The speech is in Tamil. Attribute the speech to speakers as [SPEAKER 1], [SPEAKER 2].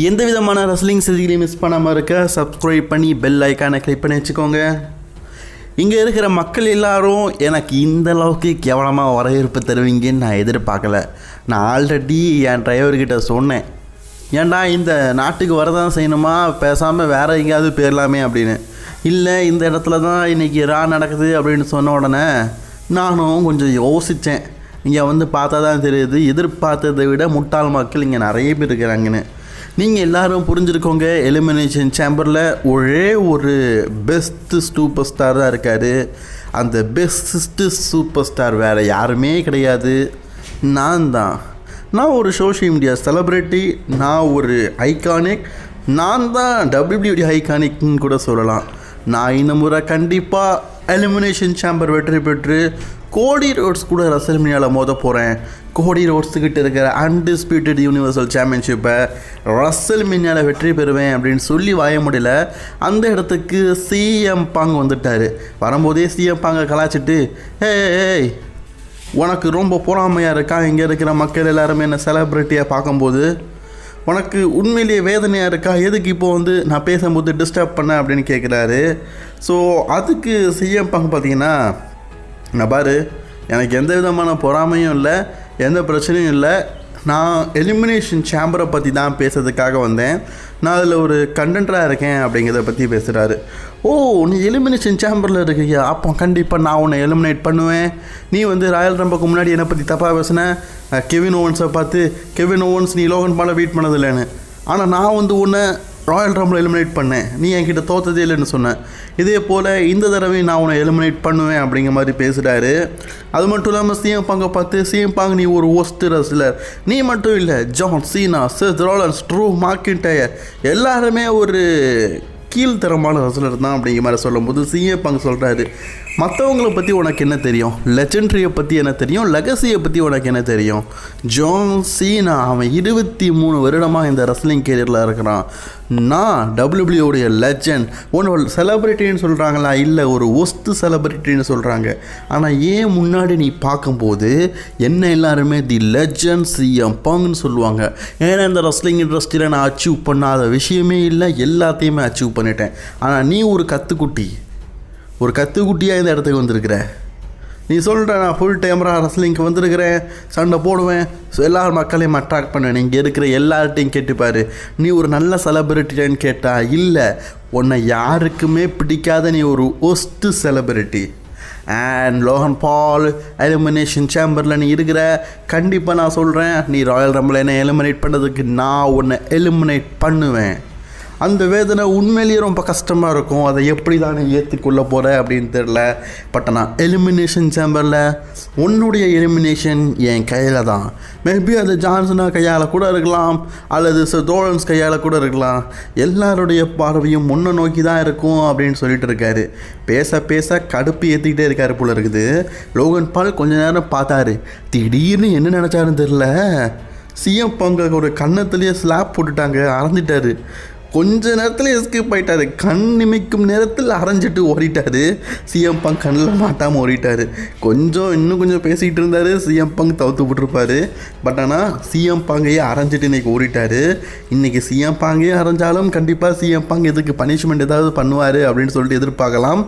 [SPEAKER 1] எந்த விதமான ரெஸ்லிங் செய்திகளையும் மிஸ் பண்ணாமல் இருக்க சப்ஸ்கிரைப் பண்ணி பெல் ஐக்கானை கிளிக் பண்ணி வச்சுக்கோங்க. இங்கே இருக்கிற மக்கள் எல்லாரும் எனக்கு இந்த அளவுக்கு கேவலமாக வரவேற்பு தருவீங்கன்னு நான் எதிர்பார்க்கல. நான் ஆல்ரெடி என் டிரைவர்கிட்ட சொன்னேன். ஏன்டா இந்த நாட்டுக்கு வரதான் செய்யணுமா? பேசாமல் வேறு எங்கேயாவது போயிடலாமே அப்படின்னு. இல்லை இந்த இடத்துல தான் இன்றைக்கி ரா நடக்குது அப்படின்னு சொன்ன உடனே நானும் கொஞ்சம் யோசித்தேன் இங்கே வந்து பார்த்தா தான் தெரியுது எதிர்பார்த்ததை விட முட்டாள் மக்கள் இங்கே நிறைய பேர் இருக்கிறாங்கன்னு. நீங்கள் எல்லாரும் புரிஞ்சுருக்கோங்க எலிமினேஷன் சேம்பரில் ஒரே ஒரு பெஸ்ட்டு சூப்பர் ஸ்டார் தான் இருக்கார். அந்த பெஸ்ட்டு சூப்பர் ஸ்டார் வேறு யாருமே கிடையாது. நான் தான். நான் ஒரு சோஷியல் மீடியா செலிப்ரிட்டி நான் ஒரு ஐகானிக் நான் தான் டபிள்யூடி ஐகானிக்னு கூட சொல்லலாம். நான் இந்த முறை கண்டிப்பாக எலிமினேஷன் சேம்பர் வெற்றி பெற்று கோடி ரோட்ஸ் கூட ரசல்மினியாவில் மோத போகிறேன் கோடி ரோட்ஸுக்கிட்ட இருக்கிற அன்டிஸ்பியூட்டட் யூனிவர்சல் சாம்பியன்ஷிப்பை ரசல்மினியாவில் வெற்றி பெறுவேன் அப்படின்னு சொல்லி வாய முடியல அந்த இடத்துக்கு சிஎம் பாங் வந்துட்டார். வரும்போதே சிஎம் பாங்கை கலாச்சிட்டு ஏய் உனக்கு ரொம்ப பொறாமையாக இருக்கா? இங்கே இருக்கிற மக்கள் எல்லாருமே என்ன செலிப்ரிட்டியாக பார்க்கும்போது உனக்கு உண்மையிலேயே வேதனையாக இருக்கா? எதுக்கு இப்போ வந்து நான் பேசும்போது டிஸ்டர்ப் பண்ண? அப்படின்னு கேட்குறாரு ஸோ அதுக்கு சிஎம் பங்கு பார்த்தீங்கன்னா நான் பாரு எனக்கு எந்த விதமான பொறாமையும் இல்லை. எந்த பிரச்சனையும் இல்லை. நான் எலிமினேஷன் சேம்பரை பற்றி தான் பேசுறதுக்காக வந்தேன். நான் அதில் ஒரு கண்டென்டராக இருக்கேன் அப்படிங்கிறத பற்றி பேசுகிறாரு ஓ நீ எலிமினேஷன் சேம்பரில் இருக்கியா? அப்போ கண்டிப்பாக நான் உன்னை எலிமினேட் பண்ணுவேன். நீ வந்து ராயல் ரம்புக்கு முன்னாடி என்னை பற்றி தப்பாக பேசின? கெவின் ஓவன்ஸை பார்த்து கெவின் ஓவன்ஸ் நீ லோகன் பாலை வீட் பண்ணதில்லைன்னு. ஆனால் நான் வந்து உன்னை ராயல் ரம்பில் எலிமினேட் பண்ணேன் நீ என்கிட்ட தோத்ததே இல்லைன்னு சொன்னேன் இதே போல் இந்த தடவை நான் உன்னை எலிமினேட் பண்ணுவேன் அப்படிங்கிற மாதிரி பேசுகிறாரு அது மட்டும் இல்லாமல் சிஎம் பாங்கை பார்த்து சிஎம் பாங் நீ ஒரு ஒஸ்ட் ரஸ்லர் நீ மட்டும் இல்லை ஜான் சீனா செத் ரோலன்ஸ் ட்ரூ மார்க்கின் டயர் எல்லாருமே ஒரு கீழ்த்தரமான ரசலர் தான் அப்படிங்கிற மாதிரி சொல்லும்போது சிஏ பங்கு சொல்கிறாரு மற்றவங்கள பற்றி உனக்கு என்ன தெரியும்? லெஜெண்ட்ரியை பற்றி என்ன தெரியும்? லெகசியை பற்றி உனக்கு என்ன தெரியும்? ஜான் சீனா அவன் இருபத்தி மூணு வருடமாக இந்த ரெஸ்லிங் கேரியரில் இருக்கிறான். நான் டபிள்யூபிள்யூடைய லெஜண்ட் ஒன்று செலப்ரிட்டின்னு சொல்கிறாங்களா இல்லை ஒரு ஒஸ்து செலப்ரிட்டின்னு சொல்கிறாங்க ஆனால் ஏன் முன்னாடி நீ பார்க்கும்போது என்ன எல்லாருமே தி லெஜண்ட் சிஎம் பங்குன்னு சொல்லுவாங்க. ஏன்னா இந்த ரெஸ்லிங் இண்டஸ்ட்ரியில் நான் அச்சீவ் பண்ணாத விஷயமே இல்லை. எல்லாத்தையுமே அச்சீவ் பண்ண பண்ணிட்டேன். ஆனால் நீ ஒரு கத்துக்குட்டி. ஒரு கத்துக்குட்டியாக இந்த இடத்துக்கு வந்திருக்கிற? நீ சொல்கிற நான் ஃபுல் டைமராக ரசலிங்க்கு வந்திருக்கிறேன். சண்டை போடுவேன். ஸோ எல்லா மக்களையும் அட்ராக்ட் பண்ணுவேன் இங்கே இருக்கிற எல்லார்ட்டையும் கேட்டுப்பார் நீ ஒரு நல்ல செலிபிரிட்டின்னு கேட்டால் இல்லை. உன்னை யாருக்குமே பிடிக்காத நீ ஒரு worst celebrity and Logan Paul elimination சேம்பரில் நீ இருக்கிற கண்டிப்பாக நான் சொல்கிறேன் நீ ராயல் ரம்பில் என்ன எலிமினேட் பண்ணுறதுக்கு நான் உன்னை எலிமினேட் பண்ணுவேன். அந்த வேதனை உண்மையிலேயே ரொம்ப கஷ்டமாக இருக்கும். அதை எப்படி தான் ஏற்றிக்கொள்ள போகிற அப்படின்னு தெரில பட் நான் எலிமினேஷன் சேம்பரில் உன்னுடைய எலிமினேஷன் என் கையில் தான். மேபி அது ஜான்சனா கையால் கூட இருக்கலாம் அல்லது தோழன்ஸ் கையால் கூட இருக்கலாம். எல்லாருடைய பார்வையும் முன்ன நோக்கி தான் இருக்கும் அப்படின்னு சொல்லிட்டு இருக்காரு. பேச பேச கடுப்பு ஏற்றிக்கிட்டே இருக்காரு போல இருக்குது. லோகன் பால் கொஞ்ச நேரம் பார்த்தாரு. திடீர்னு என்ன நினச்சாருன்னு தெரில சிஎம் பங்க ஒரு கன்னத்துலேயே ஸ்லாப் போட்டுட்டாங்க அறந்துட்டாரு. கொஞ்ச நேரத்தில் எஸ்கேப் ஆகிட்டாரு கண் நிமைக்கும் நேரத்தில் அரைஞ்சிட்டு ஓடிட்டாரு. சிஎம் பங்க் கண்ணில் மாட்டாமல் ஓடிட்டாரு. கொஞ்சம் இன்னும் கொஞ்சம் பேசிக்கிட்டு இருந்தார். சிஎம் பங்க் தவிர்த்து விட்டுருப்பாரு. பட் ஆனால் சிஎம் பாங்கையே அரைஞ்சிட்டு இன்றைக்கி ஓடிட்டாரு. இன்றைக்கி சிஎம் பாங்கையே அரைஞ்சாலும் கண்டிப்பாக சிஎம் பாங் இதுக்கு பனிஷ்மெண்ட் ஏதாவது பண்ணுவார் அப்படின்னு சொல்லிட்டு எதிர்பார்க்கலாம்.